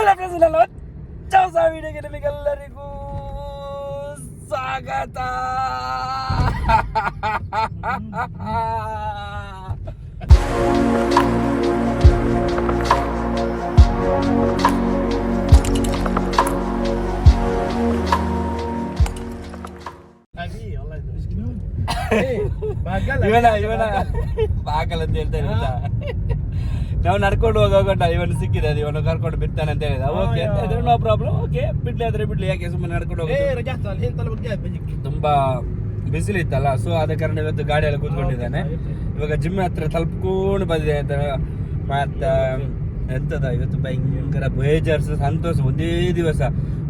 Hello friends ನನ್ನ ಹೊಚ್ಚ ಹೊಸ ವಿಡಿಯೋಗೆ ನಿಮಗೆಲ್ಲರಿಗೂ ಸ್ವಾಗತ ಇವನ ಇವನ ಬಾಗಲ್ ಅಂತ ಹೇಳ್ತಾ ಇದ್ದ ನಾವು ನಡ್ಕೊಂಡು ಹೋಗೋಣ ಇವನು ಸಿಕ್ಕಿದೆ ಅದು ಇವನು ಕರ್ಕೊಂಡು ಬಿಡ್ತಾನೆ ಅಂತ ಹೇಳಿದ. ಓಕೆ ಅಂತ ನೋ ಪ್ರಾಬ್ಲಮ್ ಓಕೆ ಬಿಡ್ಲಿ ಆದ್ರೆ ಬಿಡ್ಲಿ. ಯಾಕೆ ಸುಮ್ಮನೆ ನಡ್ಕೊಂಡು ಹೋಗಿ ತುಂಬಾ ಬಿಸಿಲಿತ್ತಲ್ಲ ಸೊ ಆದ ಕಾರಣ ಇವತ್ತು ಗಾಡಿಯಲ್ಲಿ ಕೂತ್ಕೊಂಡಿದ್ದಾನೆ. ಇವಾಗ ಜಿಮ್ ಹತ್ರ ತಲುಪ್ಕೊಂಡು ಬಂದಿದೆ. ಅಂತ ಮತ್ತ ಎಂತದ ಇವತ್ತು ಭಯಂಕರ ಬೇಜಾರ್ಸ ಸಂತೋಷ. ಒಂದೇ ದಿವಸ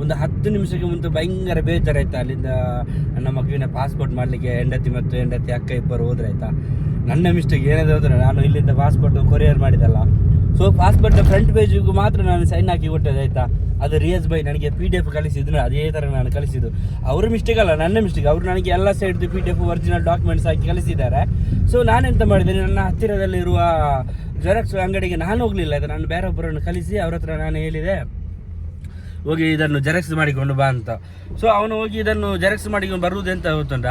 ಒಂದು ಹತ್ತು ನಿಮಿಷಕ್ಕೆ ಮುಂದೆ ಭಯಂಕರ ಬೇಜಾರಾಯ್ತಾ ಅಲ್ಲಿಂದ ನಮ್ಮ ಮಗುವಿನ ಪಾಸ್ಪೋರ್ಟ್ ಮಾಡಲಿಕ್ಕೆ ಹೆಂಡತಿ ಮತ್ತು ಹೆಂಡತಿ ಅಕ್ಕ ಇಬ್ಬರು ಹೋದ್ರಾಯ್ತಾ ನನ್ನ ಮಿಸ್ಟೇಕ್ ಏನಾದರೂ ಹೋದ್ರೆ ನಾನು ಇಲ್ಲಿಂದ ಪಾಸ್ಪೋರ್ಟ್ ಕೊರಿಯರ್ ಮಾಡಿದಲ್ಲ ಸೊ ಪಾಸ್ಪೋರ್ಟ್ ಫ್ರಂಟ್ ಪೇಜಿಗೂ ಮಾತ್ರ ನಾನು ಸೈನ್ ಹಾಕಿ ಕೊಟ್ಟದ್ದು, ಆಯ್ತಾ? ಅದು ರಿಯಸ್ ಬೈ ನನಗೆ ಪಿ ಡಿ ಎಫ್ ಕಳಿಸಿದ್ರು, ಅದೇ ಥರ ನಾನು ಕಳಿಸಿದ್ದು. ಅವ್ರ ಮಿಸ್ಟೇಕ್ ಅಲ್ಲ, ನನ್ನ ಮಿಸ್ಟೇಕ್ ಅವರು ನನಗೆ ಎಲ್ಲ ಸೈಡ್ದು P D F original documents ಹಾಕಿ ಕಳಿಸಿದ್ದಾರೆ. ಸೊ ನಾನೆಂತ ಮಾಡಿದೆ? ನನ್ನ ಹತ್ತಿರದಲ್ಲಿರುವ ಜೆರಾಕ್ಸ್ ಅಂಗಡಿಗೆ ನಾನು ಹೋಗಲಿಲ್ಲ. ಅದು ನಾನು ಬೇರೊಬ್ಬರನ್ನು ಕಳಿಸಿ ಅವ್ರ ಹತ್ರ ನಾನು ಹೇಳಿದೆ, ಹೋಗಿ ಇದನ್ನು ಜೆರಾಕ್ಸ್ ಮಾಡಿಕೊಂಡು ಬಾ ಅಂತ. ಸೊ ಅವನು ಹೋಗಿ ಇದನ್ನು ಜೆರಾಕ್ಸ್ ಮಾಡಿಕೊಂಡು ಬರುವುದು ಎಂತ ಗೊತ್ತುಂಟ?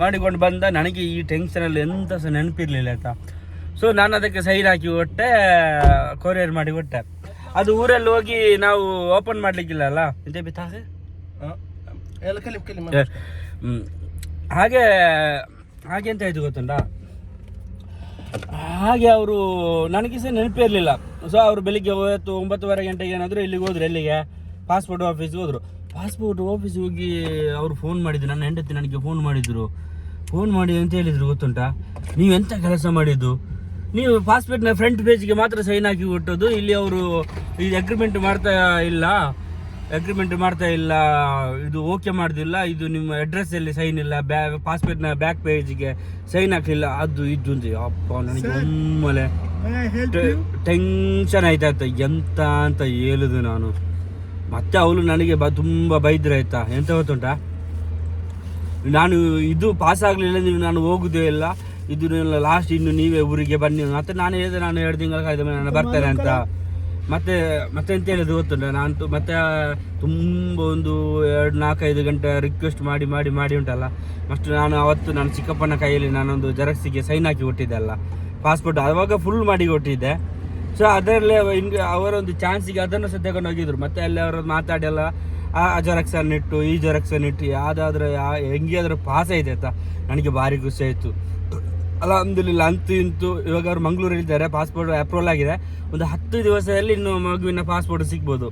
ಮಾಡಿಕೊಂಡು ಬಂದ ನನಗೆ ಈ ಟೆನ್ಷನಲ್ಲಿ ಎಂತ ಸಹ ನೆನಪಿರಲಿಲ್ಲ ಆಯ್ತಾ. ಸೊ ನಾನು ಅದಕ್ಕೆ ಸೈನ್ ಹಾಕಿ ಕೊಟ್ಟೆ ಕೊರಿಯರ್ ಮಾಡಿ ಕೊಟ್ಟೆ ಅದು ಊರಲ್ಲಿ ಹೋಗಿ ನಾವು ಓಪನ್ ಮಾಡ್ಲಿಕ್ಕಿಲ್ಲ ಅಲ್ಲ? ಎಂತ ಬಿತ್ತಾಗೆ. ಹಾಗೆ ಹಾಗೆ ಅಂತ ಆಯ್ತು ಗೊತ್ತುಂಟ? ಹಾಗೆ ಅವರು ನನಗೆ ಸಹ ನೆನಪಿರಲಿಲ್ಲ ಸೊ ಅವರು ಬೆಳಿಗ್ಗೆ ಹೊತ್ತು ಒಂಬತ್ತುವರೆ ಗಂಟೆಗೆ ಏನಾದರೂ ಇಲ್ಲಿಗೆ ಹೋದ್ರು ಎಲ್ಲಿಗೆ? ಪಾಸ್ಪೋರ್ಟ್ ಆಫೀಸ್ಗೆ ಹೋದರು. ಪಾಸ್ಪೋರ್ಟ್ ಆಫೀಸ್ ಹೋಗಿ ಅವರು ಫೋನ್ ಮಾಡಿದ್ರು. ನನ್ನ ಹೆಂಡತಿ ನನಗೆ ಫೋನ್ ಮಾಡಿದ್ರು. ಫೋನ್ ಮಾಡಿ ಅಂತ ಹೇಳಿದ್ರು ಗೊತ್ತುಂಟಾ? ನೀವು ಎಂತ ಕೆಲಸ ಮಾಡಿದ್ದು? ನೀವು ಪಾಸ್ಪೋರ್ಟ್ನ ಫ್ರಂಟ್ ಪೇಜ್ಗೆ ಮಾತ್ರ ಸೈನ್ ಹಾಕಿ ಕೊಟ್ಟದ್ದು? ಇಲ್ಲಿ ಅವರು ಈ ಅಗ್ರಿಮೆಂಟ್ ಮಾಡ್ತಾ ಇಲ್ಲ. ಅಗ್ರಿಮೆಂಟ್ ಮಾಡ್ತಾ ಇಲ್ಲ. ಇದು ಓಕೆ ಮಾಡೋದಿಲ್ಲ. ಇದು ನಿಮ್ಮ ಅಡ್ರೆಸ್ಸಲ್ಲಿ ಸೈನ್ ಇಲ್ಲ. ಬ್ಯಾ ಪಾಸ್ಪೋರ್ಟ್ನ ಬ್ಯಾಕ್ ಪೇಜ್ಗೆ ಸೈನ್ ಹಾಕಲಿಲ್ಲ. ಅದು ಇದು ಅಂತ. ಅಪ್ಪ ನನಗೆ ಒಮ್ಮಲೆ ಟೆನ್ಷನ್ ಆಯ್ತಾಯ್ತ. ಎಂತ ಅಂತ ಹೇಳುದು ನಾನು. ಮತ್ತೆ ಅವಳು ನನಗೆ ಬ ತುಂಬ ಬೈದ್ರೆ ಆಯ್ತಾ? ಎಂತ ಗೊತ್ತುಂಟ? ನಾನು ಇದು ಪಾಸ್ ಆಗಲಿಲ್ಲ, ನೀವು ನಾನು ಹೋಗುದೇ ಇಲ್ಲ. ಇದು ಲಾಸ್ಟ್ ಇನ್ನು ನೀವೇ ಊರಿಗೆ ಬನ್ನಿ. ಮತ್ತೆ ನಾನು ಹೇಳಿದೆ, ನಾನು ಎರಡು ತಿಂಗಳ ಕಾಯ್ದ ಮೇಲೆ ನಾನು ಬರ್ತೇನೆ ಅಂತ. ಮತ್ತೆ ಮತ್ತೆ ಎಂತ ಹೇಳಿದ್ರು ಗೊತ್ತುಂಟ? ನಾನು ಮತ್ತೆ ತುಂಬ ಒಂದು ಎರಡು ನಾಲ್ಕೈದು ಗಂಟೆ ರಿಕ್ವೆಸ್ಟ್ ಮಾಡಿ ಮಾಡಿ ಮಾಡಿ ಉಂಟಲ್ಲ. ಮಸ್ಟ್ ನಾನು ಅವತ್ತು ನಾನು ಚಿಕ್ಕಪ್ಪನ ಕೈಯಲ್ಲಿ ನಾನೊಂದು ಜೆರಾಕ್ಸಿಗೆ ಸೈನ್ ಹಾಕಿ ಕೊಟ್ಟಿದ್ದೆ ಅಲ್ಲ. ಪಾಸ್ಪೋರ್ಟ್ ಆವಾಗ ಫುಲ್ ಮಾಡಿ ಕೊಟ್ಟಿದ್ದೆ. ಸೊ ಅದರಲ್ಲೇ ಹಿಂಗೆ ಅವರೊಂದು ಚಾನ್ಸಿಗೆ ಅದನ್ನು ಸಹ ತಗೊಂಡು ಹೋಗಿದ್ರು. ಮತ್ತೆ ಅಲ್ಲಿ ಅವರು ಮಾತಾಡಿ ಎಲ್ಲ, ಆ ಜೆರಾಕ್ಸ್ ಅನ್ನು ಇಟ್ಟು, ಈ ಜೆರಾಕ್ಸ್ ಅನ್ನು ಇಟ್ಟು, ಯಾವುದಾದ್ರೂ ಹೆಂಗೆ ಆದರೂ ಪಾಸ್ ಆಯ್ತು ಆಯ್ತಾ ನನಗೆ ಭಾರಿ ಖುಷಿ ಆಯಿತು. ಅಲ್ಹಮ್ದುಲಿಲ್ಲ ಅಂತೂ ಇಂತು ಇವಾಗ ಅವ್ರು ಮಂಗ್ಳೂರು ಇದ್ದಾರೆ ಪಾಸ್ಪೋರ್ಟ್ ಅಪ್ರೂವಲ್ ಆಗಿದೆ. ಒಂದು ಹತ್ತು ದಿವಸದಲ್ಲಿ ಇನ್ನು ಮಗುವಿನ ಪಾಸ್ಪೋರ್ಟ್ ಸಿಗ್ಬೋದು.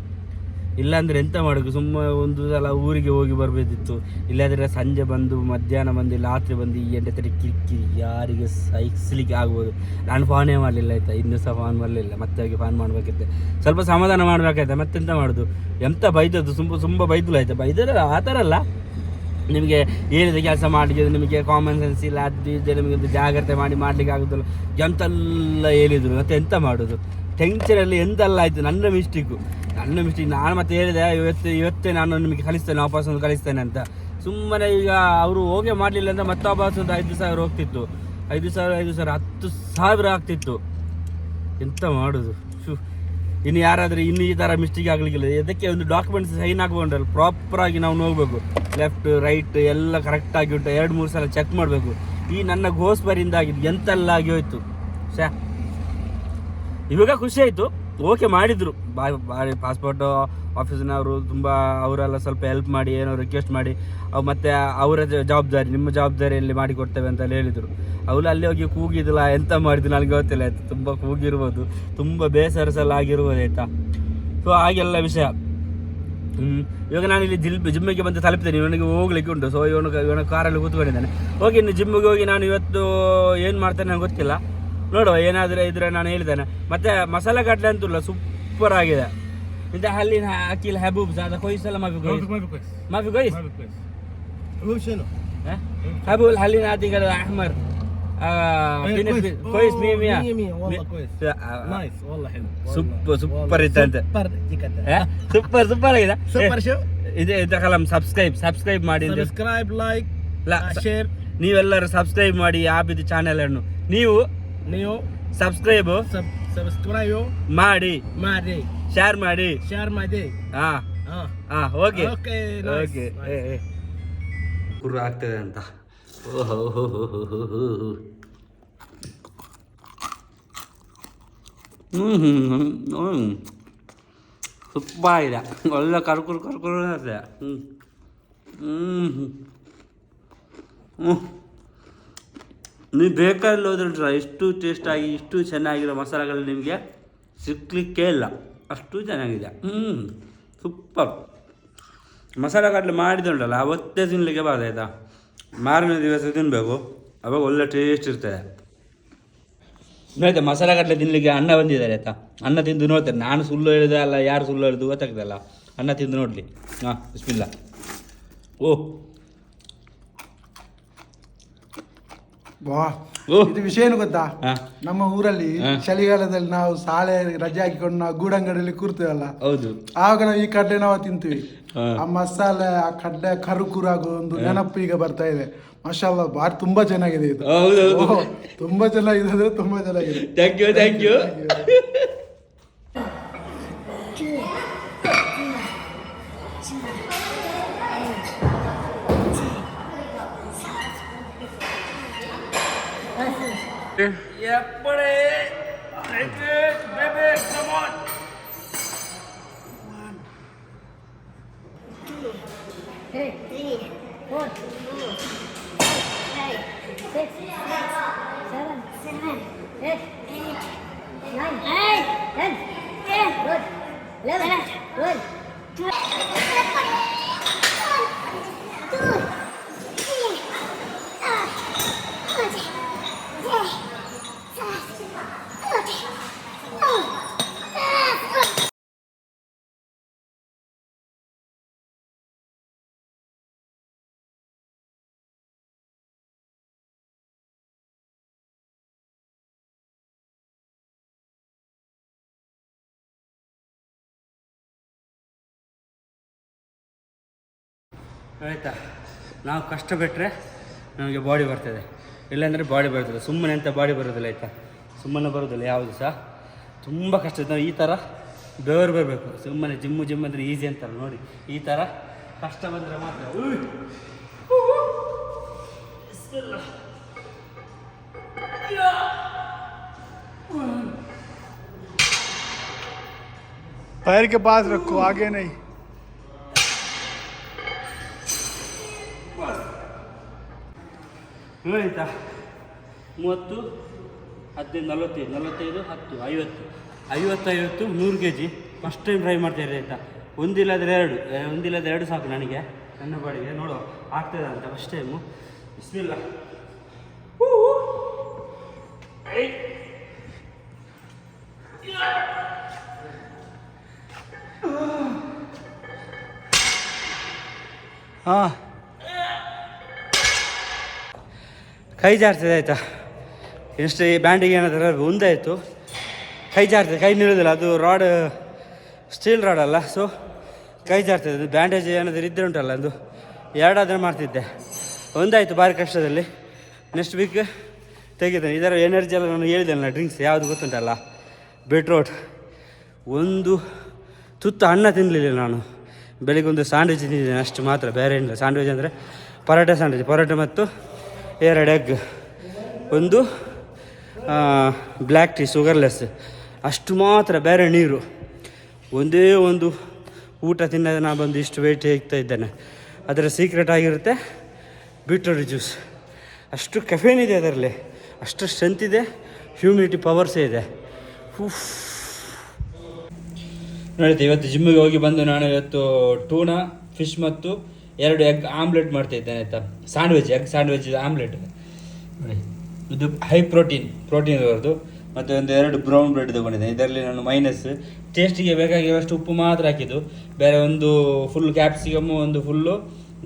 ಇಲ್ಲಾಂದ್ರೆ ಎಂತ ಮಾಡೋದು? ಸುಮ್ಮ ಒಂದು ಸಲ ಊರಿಗೆ ಹೋಗಿ ಬರಬೇಕಿತ್ತು. ಇಲ್ಲಾದ್ರೆ ಸಂಜೆ ಬಂದು, ಮಧ್ಯಾಹ್ನ ಬಂದು, ರಾತ್ರಿ ಬಂದು ಈ ಎಂಟು ತರ ಕಿಕ್ಕಿ ಯಾರಿಗೆ ಸಹಿಸ್ಲಿಕ್ಕೆ ಆಗ್ಬೋದು. ನಾನು ಫೋನೇ ಮಾಡಲಿಲ್ಲ, ಆಯ್ತಾ? ಇನ್ನೂ ಸಹ ಫೋನ್ ಮಾಡಲಿಲ್ಲ ಮತ್ತೆ ಹೋಗಿ ಫೋನ್ ಮಾಡಬೇಕಿತ್ತು. ಸ್ವಲ್ಪ ಸಮಾಧಾನ ಮಾಡ್ಬೇಕಾಯ್ತಾ? ಮತ್ತೆಂತ ಮಾಡೋದು? ಎಂತ ಬೈದದ್ದು? ತುಂಬ ತುಂಬ ಬೈದಲು ಆಯ್ತಾ? ಬೈದರೆ ಆ ಥರ ಅಲ್ಲ. ನಿಮಗೆ ಏನಿದೆ ಕೆಲಸ ಮಾಡಲಿಕ್ಕೆ, ನಿಮಗೆ ಕಾಮನ್ ಸೆನ್ಸ್ ಇಲ್ಲ, ಅದು ಇದೆ, ನಿಮಗೆ ಒಂದು ಜಾಗ್ರತೆ ಮಾಡಿ ಮಾಡಲಿಕ್ಕೆ ಆಗೋದಿಲ್ಲ. ಎಂತೆಲ್ಲ ಹೇಳಿದರು? ಮತ್ತೆ ಎಂತ ಮಾಡೋದು? ಟೆನ್ಷನಲ್ಲಿ ಎಂತೆಲ್ಲ ಆಯಿತು? ನನ್ನ ಮಿಸ್ಟೇಕು ನನ್ನ ಮಿಸ್ಟೇಕ್ ನಾನು ಮತ್ತೆ ಹೇಳಿದೆ, ಇವತ್ತು, ಇವತ್ತೇ ನಾನು ನಿಮಗೆ ಕಲಿಸ್ತೇನೆ ವಾಪಸ್ ಒಂದು ಕಲಿಸ್ತೇನೆ ಅಂತ. ಸುಮ್ಮನೆ ಈಗ ಅವರು ಹೋಗೇ ಮಾಡಲಿಲ್ಲ ಅಂದ್ರೆ ಮತ್ತೆ ವಾಪಸ್ ಒಂದು ಐದು ಸಾವಿರ ಹೋಗ್ತಿತ್ತು. ಐದು ಸಾವಿರ ಐದು ಸಾವಿರ, ಹತ್ತು ಸಾವಿರ ಆಗ್ತಿತ್ತು. ಎಂತ ಮಾಡೋದು? ಶು ಇನ್ನು ಯಾರಾದರೂ ಇನ್ನು ಈ ಥರ ಮಿಸ್ಟೇಕ್ ಆಗಲಿಕ್ಕಿಲ್ಲ. ಇದಕ್ಕೆ ಒಂದು ಡಾಕ್ಯುಮೆಂಟ್ಸ್ ಸೈನ್ ಹಾಕೊಂಡ್ರಲ್ಲ ಪ್ರಾಪರಾಗಿ ನಾವು ನೋಡಬೇಕು. ಲೆಫ್ಟ್ ರೈಟ್ ಎಲ್ಲ ಕರೆಕ್ಟಾಗಿ ಉಂಟು. ಎರಡು, ಮೂರು ಸಲ ಚೆಕ್ ಮಾಡಬೇಕು. ಈ ನನ್ನ ಗೋಸ್ಬರಿಂದ ಆಗಿದ್ದು ಎಂತೆಲ್ಲ ಆಗಿ ಹೋಯ್ತು. ಶಾ ಇವಾಗ ಖುಷಿ ಆಯಿತು. ಓಕೆ ಮಾಡಿದರು. ಬಾ ಬಾರಿ ಪಾಸ್ಪೋರ್ಟ್ ಆಫೀಸಿನವರು ತುಂಬ ಅವರೆಲ್ಲ ಸ್ವಲ್ಪ ಹೆಲ್ಪ್ ಮಾಡಿ, ಏನೋ ರಿಕ್ವೆಸ್ಟ್ ಮಾಡಿ ಮತ್ತು ಅವರ ಜವಾಬ್ದಾರಿ, ನಿಮ್ಮ ಜವಾಬ್ದಾರಿಯಲ್ಲಿ ಮಾಡಿ ಕೊಡ್ತೇವೆ ಅಂತ ಹೇಳಿದರು. ಅವಳು ಅಲ್ಲಿ ಹೋಗಿ ಕೂಗಿದಿಲ್ಲ ಎಂತ ಮಾಡಿದ್ರು ನನಗೆ ಗೊತ್ತಿಲ್ಲ ಆಯ್ತು. ತುಂಬ ಕೂಗಿರ್ಬೋದು. ತುಂಬ ಬೇಸರ ಆಗಿರ್ಬೋದು ಆಯ್ತಾ? ಸೊ ಹಾಗೆಲ್ಲ ವಿಷಯ. ಇವಾಗ ನಾನು ಇಲ್ಲಿ ಜಿಲ್, ಜಿಮ್ಮಿಗೆ ಬಂದು ತಲುಪಿದ್ದೇನೆ ಇವನಿಗೆ ಹೋಗ್ಲಿಕ್ಕೆ ಉಂಟು. ಸೊ ಇವನು, ಇವನ ಕಾರಲ್ಲಿ ಕೂತ್ಕೊಂಡಿದ್ದಾನೆ. ಹೋಗಿ ಇನ್ನು ಜಿಮ್ಮಿಗೆ ಹೋಗಿ ನಾನು ಇವತ್ತು ಏನು ಮಾಡ್ತೇನೆ ನನಗೆ ಗೊತ್ತಿಲ್ಲ. ನೋಡುವ ಏನಾದರೂ ಇದ್ರೆ ನಾನು ಹೇಳ್ತೇನೆ. ಮತ್ತೆ ಮಸಾಲೆ ಕಟ್ಲೆ ಅಂತಲ್ಲ ಸೂಪರ್ ಆಗಿದೆ. ಇದು ಅಲ್ಲಿನ ಅಕಿಲ್ ಹಬೂಬ್ ಅದ ಕೊಯ್ಸಲ್ಲ ಮಾಫಿ ಕೊಯ್ಸ್? ಮಾಫಿ ಕೊಯ್ಸ್. ಹಬೂಲ್ ಹಲ್ಲಿನ ಆತಿಗ ಅಹ್ಮರ್. ಕೊಯ್ಸ್. ಮೀಮಿಯಾ ಸೂಪರ್ ಸೂಪರ್ ಸೂಪರ್ ಸೂಪರ್ ಆಗಿದೆ. ಇದೆ ಇದಕ್ಕಲ್ಲ ಸಬ್ಸ್ಕ್ರೈಬ್ ಸಬ್ಸ್ಕ್ರೈಬ್ ಮಾಡಿ ಸಬ್ಸ್ಕ್ರೈಬ್ ಲೈಕ್ ಶೇರ್ ನೀವೆಲ್ಲರೂ ಸಬ್ಸ್ಕ್ರೈಬ್ ಮಾಡಿ ಆಬಿದು ಚಾನೆಲ್ ಅನ್ನು. ನೀವು ನೀವು ಸಬ್ಸ್ಕ್ರೈಬ್ ಸಬ್ಸ್ಕ್ರೈಬ್ ಮಾಡಿ. ಮಾಡಿ. ಶೇರ್ ಮಾಡಿ. ಶೇರ್ ಮಾಡಿ. ಹಾ. ಹಾ. ಓಕೆ ಓಕೆ ಕುರು ಆಗ್ತದೆ ಅಂತ. ಓಹೋ ಹ್ಞೂ ಹ್ಞೂ ಹ್ಞೂ ತುಪ್ಪ ಇದೆ. ಒಳ್ಳೆ ಕರ್ಕುರು ಕರ್ಕುರು ಹ್ಞೂ ಹ್ಞೂ ಹ್ಞೂ ನೀವು ಬೇಕಾದ್ರೆ ಹೋದ್ರೆ ಎಷ್ಟು ಟೇಸ್ಟಾಗಿ ಇಷ್ಟು ಚೆನ್ನಾಗಿರೋ ಮಸಾಲೆಗಳು ನಿಮಗೆ ಸಿಕ್ಕಲಿಕ್ಕೇ ಇಲ್ಲ. ಅಷ್ಟು ಚೆನ್ನಾಗಿದೆ. ಹ್ಞೂ ಸೂಪರ್ ಮಸಾಲೆ ಕಡಲೆ ಮಾಡಿದ್ರಲ್ಲ, ಅವತ್ತೇ ತಿನ್ನಲಿಕ್ಕೆ ಬಾರ್ದಾಯ್ತಾ ಮಾರನೇ ದಿವಸ ತಿನ್ನಬೇಕು ಅವಾಗ ಒಳ್ಳೆ ಟೇಸ್ಟ್ ಇರ್ತದೆ ಆಯ್ತಾ, ಮಸಾಲೆ ಕಡಲೆ ತಿನ್ನಲಿಕ್ಕೆ ಅನ್ನ ಬಂದಿದ್ದಾರೆ ಆಯ್ತಾ? ಅನ್ನ ತಿಂದು ನೋಡ್ತೇನೆ. ನಾನು ಸುಳ್ಳು ಹೇಳಿದೆ ಅಲ್ಲ, ಯಾರು ಸುಳ್ಳು ಹೇಳಿದು ಗೊತ್ತಾಗ್ತದಲ್ಲ? ಅನ್ನ ತಿಂದು ನೋಡಲಿ. ಹಾಂ ಬಿಸ್ಮಿಲ್ಲ ಓ ವಾ ಓ. ಇದು ವಿಷಯ ಏನು ಗೊತ್ತಾ? ನಮ್ಮ ಊರಲ್ಲಿ. ಚಳಿಗಾಲದಲ್ಲಿ ನಾವು ಶಾಲೆ ರಜೆ ಹಾಕಿಕೊಂಡು ನಾವು ಗೂಡಂಗಡಿಯಲ್ಲಿ ಕೂರ್ತೇವಲ್ಲ? ಹೌದು. ಆವಾಗ ನಾವು ಈ ಕಡ್ಡೆ ನಾವು ತಿಂತೀವಿ. ಆ. ಮಸಾಲೆ ಆ ಕಡ್ಲೆ ಕರುಕುರಾಗೋ ಒಂದು ನೆನಪು ಈಗ ಬರ್ತಾ ಇದೆ. ಮಶಾಲ ಬಾರಿ ತುಂಬಾ ಚೆನ್ನಾಗಿದೆ ಇದು. ಹೌದು ಹೌದು. ತುಂಬಾ ಚೆನ್ನಾಗಿದೆ ಅಂದ್ರೆ ತುಂಬಾ ಚೆನ್ನಾಗಿದೆ. Thank you thank you Yeah, buddy. Take it, baby. Come on. One, two, three, four, five, six, seven, seven, eight, eight, nine, eight, ten, ten, good, eleven, good, twelve. ಆಯಿತಾ ನಾವು ಕಷ್ಟಪಟ್ಟರೆ ನಮಗೆ ಬಾಡಿ ಬರ್ತದೆ ಇಲ್ಲಾಂದರೆ ಬಾಡಿ ಬರ್ತದೆ ಸುಮ್ಮನೆ ಅಂತ body ಬರೋದಿಲ್ಲ ಆಯಿತಾ ಸುಮ್ಮನೆ ಬರೋದಿಲ್ಲ ಯಾವುದು ಸಹ ತುಂಬ ಕಷ್ಟ ಇದೆ. ನಾವು ಈ ಥರ ಬೆವರು ಬರಬೇಕು ಸುಮ್ಮನೆ ಜಿಮ್ಮು ಜಿಮ್ ಅಂದರೆ ಈಸಿ ಅಂತಾರೆ ನೋಡಿ ಈ ಥರ ಕಷ್ಟ ಬಂದರೆ ಮಾತ್ರ ಉಯ್. ಬಿಸ್ಮಿಲ್ಲ. ಯಾ. पैर के पास रखो आगे नहीं ಆಯ್ತಾ ಮೂವತ್ತು ಹದಿನೈದು ನಲವತ್ತೈದು ನಲವತ್ತೈದು ಹತ್ತು ಐವತ್ತು. ಐವತ್ತು ಐವತ್ತು ನೂರು K G first time try ಮಾಡ್ತಾಯಿದ್ದೆ ಆಯಿತಾ? ಒಂದಿಲ್ಲದ್ರೆ ಎರಡು. ಒಂದಿಲ್ಲದ್ರೆ ಎರಡು ಸಾಕು ನನಗೆ. ನನ್ನ ಬಾಡಿಗೆ ನೋಡುವ ಆಗ್ತದೆ ಅಂತ ಫಸ್ಟ್ ಟೈಮು ಬಿಸ್ಮಿಲ್ಲ ಹೂ, ಕೈ ಜಾರ್ತದೆ ಆಯಿತಾ? ಎಷ್ಟು ಈ ಬ್ಯಾಂಡಿಗೆ ಏನಾದ್ರೆ ಉಂದಾಯಿತು ಕೈ ಜಾರ್ತದೆ, ಕೈ ನಿಲ್ಲೋದಿಲ್ಲ, ಅದು ರಾಡ್ ಸ್ಟೀಲ್ ರಾಡ್ ಅಲ್ಲ ಸೊ ಕೈ ಜಾರ್ತದೆ, ಅದು ಬ್ಯಾಂಡೇಜ್ ಏನಾದರೂ ಇದ್ದರೆ ಉಂಟಲ್ಲ, ಅದು ಎರಡಾದ್ರೆ ಮಾಡ್ತಿದ್ದೆ. ಒಂದಾಯಿತು ಭಾರಿ ಕಷ್ಟದಲ್ಲಿ. ನೆಕ್ಸ್ಟ್ ವೀಕ್ ತೆಗಿದ್ದೇನೆ ಇದರ ಎನರ್ಜಿ ಎಲ್ಲ ನಾನು ಹೇಳಿದ್ದೆಲ್ಲ ಡ್ರಿಂಕ್ಸ್ ಯಾವುದು ಗೊತ್ತುಂಟಲ್ಲ? ಬೀಟ್ರೋಟ್ ಒಂದು ತುತ್ತು ಅನ್ನ ತಿನ್ನಲಿಲ್ಲ ನಾನು. ಬೆಳಿಗ್ಗೆ ಒಂದು ಸ್ಯಾಂಡ್ವಿಚ್ ತಿಂದಿದ್ದೇನೆ ಅಷ್ಟು ಮಾತ್ರ, ಬೇರೆ ಏನಿಲ್ಲ. ಸ್ಯಾಂಡ್ವಿಚ್ ಅಂದರೆ ಪರೋಟ ಸ್ಯಾಂಡ್ವಿಚ್ ಪರೋಟ ಮತ್ತು ಎರಡು ಎಗ್ ಒಂದು ಬ್ಲ್ಯಾಕ್ ಟೀ ಶುಗರ್ಲೆಸ್ ಅಷ್ಟು ಮಾತ್ರ, ಬೇರೆ ನೀರು. ಒಂದೇ ಒಂದು ಊಟ ತಿನ್ನೋದು ನಾನು ಬಂದು ಇಷ್ಟು ವೆಯ್ಟ್ ಹೇಗ್ತಾ ಇದ್ದೇನೆ. ಅದರ ಸೀಕ್ರೆಟ್ ಆಗಿರುತ್ತೆ ಬೀಟ್ರೋಟ್ ಜ್ಯೂಸ್ ಅಷ್ಟು ಕೆಫೇನ್ ಇದೆ ಅದರಲ್ಲಿ. ಅಷ್ಟು ಸ್ಟ್ರೆಂತ್ ಇದೆ ಹ್ಯೂಮಿನಿಟಿ ಪವರ್ಸೇ ಇದೆ. ನೋಡಿ ಇವತ್ತು ಜಿಮ್ಮಿಗೆ ಹೋಗಿ ಬಂದು ನಾನು ಇವತ್ತು ಟೂನಾ ಫಿಶ್ ಮತ್ತು ಎರಡು ಎಗ್ ಆಮ್ಲೆಟ್ ಮಾಡ್ತಾ ಇದ್ದೇನೆ ಆಯಿತಾ? ಸ್ಯಾಂಡ್ವಿಚ್ ಎಗ್ ಸ್ಯಾಂಡ್ವಿಚ್ ಆಮ್ಲೆಟ್ ನೋಡಿ ಇದು ಹೈ ಪ್ರೋಟೀನ್ ಪ್ರೋಟೀನ್ ಇರೋದು. ಮತ್ತು ಒಂದು ಎರಡು ಬ್ರೌನ್ ಬ್ರೆಡ್ ತೊಗೊಂಡಿದ್ದೇನೆ. ಇದರಲ್ಲಿ ನಾನು ಮೈನಸ್ ಟೇಸ್ಟಿಗೆ ಬೇಕಾಗಿರೋಷ್ಟು ಉಪ್ಪು ಮಾತ್ರ ಹಾಕಿದ್ದು. ಬೇರೆ ಒಂದು ಫುಲ್ ಕ್ಯಾಪ್ಸಿಕಮ್ಮು ಒಂದು ಫುಲ್ಲು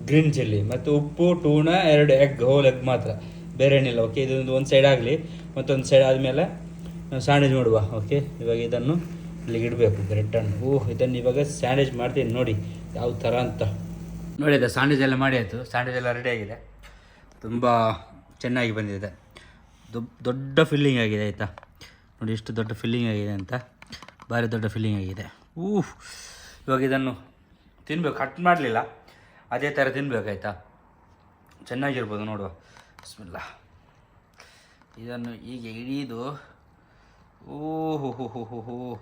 ಗ್ರೀನ್ ಚಿಲ್ಲಿ ಮತ್ತು ಉಪ್ಪು ಟೂಣ ಎರಡು ಎಗ್ ಹೋಲ್ ಎಗ್ ಮಾತ್ರ. ಬೇರೆ ಏನಿಲ್ಲ ಓಕೆ ಇದೊಂದು ಒಂದು ಸೈಡ್ ಆಗಲಿ. ಮತ್ತೊಂದು ಸೈಡ್ ಆದಮೇಲೆ ಸ್ಯಾಂಡ್ವಿಚ್ ಮಾಡುವ ಓಕೆ ಇವಾಗ ಇದನ್ನು ಇಲ್ಲಿಗೆ ಇಡಬೇಕು ಬ್ರೆಡ್ ಅನ್ನು. ಓಹ್ ಇದನ್ನು ಇವಾಗ ಸ್ಯಾಂಡ್ವಿಚ್ ಮಾಡ್ತೀನಿ ನೋಡಿ ಯಾವ ಥರ ಅಂತ. ನೋಡಿ ಅದು ಸ್ಯಾಂಡ್ವಿಚ್ ಎಲ್ಲ ಮಾಡಿ ಆಯಿತು. ಸ್ಯಾಂಡ್ವಿಚ್ ಎಲ್ಲ ರೆಡಿ ಆಗಿದೆ. ತುಂಬ ಚೆನ್ನಾಗಿ ಬಂದಿದೆ. ದೊಡ್ಡ ಫಿಲ್ಲಿಂಗ್ ಆಗಿದೆ ಆಯಿತಾ? ನೋಡಿ, ಎಷ್ಟು ದೊಡ್ಡ ಫಿಲ್ಲಿಂಗ್ ಆಗಿದೆ ಅಂತ. ಭಾರಿ ದೊಡ್ಡ ಫಿಲ್ಲಿಂಗ್ ಆಗಿದೆ. ಊಹ್, ಇವಾಗ ಇದನ್ನು ತಿನ್ಬೇಕು. ಕಟ್ ಮಾಡಲಿಲ್ಲ. ಅದೇ ಥರ ತಿನ್ಬೇಕಾಯ್ತಾ ಚೆನ್ನಾಗಿರ್ಬೋದು ನೋಡುವ. ಬಿಸ್ಮಿಲ್ಲ ಇದನ್ನು ಈಗ ಹಿಡಿದು. ಓಹ್ ಹೋ ಹೋ ಹೋ ಹೋ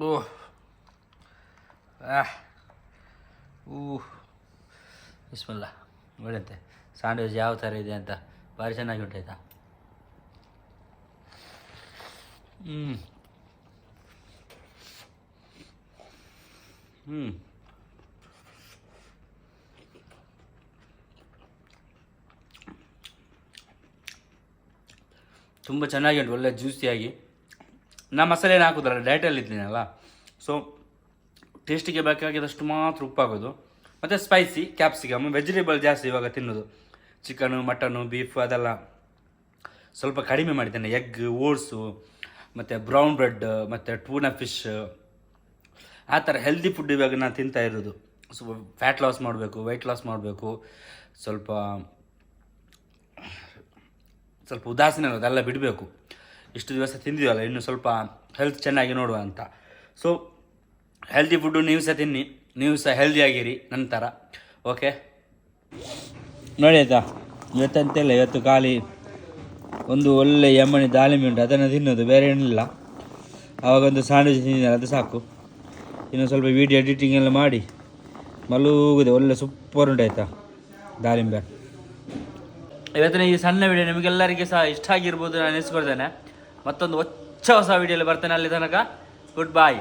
ಓಹ್. ಆಹ್. ಊಹ್ ಬಿಸ್ಮಲ್ಲ ನೋಡಂತೆ ಸ್ಯಾಂಡ್ವಿಚ್ ಯಾವ ಥರ ಇದೆ ಅಂತ ಭಾರಿ ಚೆನ್ನಾಗಿ ಉಂಟಾಯ್ತಾ? ಹ್ಞೂ ಹ್ಞೂ ತುಂಬ ಚೆನ್ನಾಗಿ ಉಂಟು, ಒಳ್ಳೆ ಜ್ಯೂಸಿಯಾಗಿ ನಾ ಮಸಾಲೆ ಏನು ಹಾಕೋದಲ್ಲ ಡಯಟಲ್ಲಿ ಇದ್ದೀನಲ್ಲ. ಸೊ ಟೇಸ್ಟಿಗೆ ಬೇಕಾಗಿದ್ದಷ್ಟು ಮಾತ್ರ ಉಪ್ಪಾಗೋದು. ಮತ್ತು ಸ್ಪೈಸಿ ಕ್ಯಾಪ್ಸಿಕಮ್ ವೆಜಿಟೇಬಲ್ ಜಾಸ್ತಿ ಇವಾಗ ತಿನ್ನೋದು. ಚಿಕನು ಮಟನು ಬೀಫ್ ಅದೆಲ್ಲ ಸ್ವಲ್ಪ ಕಡಿಮೆ ಮಾಡಿದ್ದೇನೆ. ಎಗ್ ಓಟ್ಸು ಮತ್ತು ಬ್ರೌನ್ ಬ್ರೆಡ್ ಮತ್ತು ಟೂನಾ ಫಿಶ್ ಆ ಥರ ಹೆಲ್ದಿ ಫುಡ್ ಇವಾಗ ನಾನು ತಿಂತಾ ಇರೋದು. ಸ್ವಲ್ಪ ಫ್ಯಾಟ್ ಲಾಸ್ ಮಾಡಬೇಕು ವೆಯ್ಟ್ ಲಾಸ್ ಮಾಡಬೇಕು. ಸ್ವಲ್ಪ ಸ್ವಲ್ಪ ಉದಾಸೀನ ಎಲ್ಲ ಬಿಡಬೇಕು. ಇಷ್ಟು ದಿವಸ ತಿಂದಿವಲ್ಲ, ಇನ್ನು ಸ್ವಲ್ಪ ಹೆಲ್ತ್ ಚೆನ್ನಾಗಿ ನೋಡುವ ಅಂತ. ಸೊ ಹೆಲ್ದಿ ಫುಡ್ಡು ನೀವು ಸಹ ತಿನ್ನಿ, ನೀವು ಸಹ ಹೆಲ್ದಿ ಆಗಿರಿ ನಂತರ ಓಕೆ ನೋಡಿ ಆಯ್ತಾ, ಇವತ್ತಂತೆಲ್ಲ ಇವತ್ತು ಖಾಲಿ ಒಂದು ಒಳ್ಳೆ ಎಮ್ಮಣಿ ದಾಳಿಂಬೆ ಉಂಟು, ಅದನ್ನು ತಿನ್ನೋದು, ಬೇರೆ ಏನಿಲ್ಲ. ಆವಾಗ ಒಂದು ಸ್ಯಾಂಡ್ವಿಚ್ ತಿಂದಿದ್ದಾರೆ, ಅದು ಸಾಕು. ಇನ್ನು ಸ್ವಲ್ಪ ವೀಡಿಯೋ ಎಡಿಟಿಂಗ್ ಎಲ್ಲ ಮಾಡಿ, ಮಲಗುದೆ, ಒಳ್ಳೆ ಸೂಪರ್ ಉಂಟು ಆಯ್ತಾ, ದಾಳಿಂಬೆ. ಇವತ್ತಿನ ಈ ಸಣ್ಣ ವಿಡಿಯೋ ನಿಮಗೆಲ್ಲರಿಗೆ ಸಹ ಇಷ್ಟ ಆಗಿರ್ಬೋದು, ನಾನು ಎನಿಸ್ಕೊಳ್ತೇನೆ. ಮತ್ತೊಂದು ಹೊಚ್ಚ ಹೊಸ ವಿಡಿಯೋಲಿ ಬರ್ತೇನೆ ಅಲ್ಲಿ ತನಕ. ಗುಡ್ ಬಾಯ್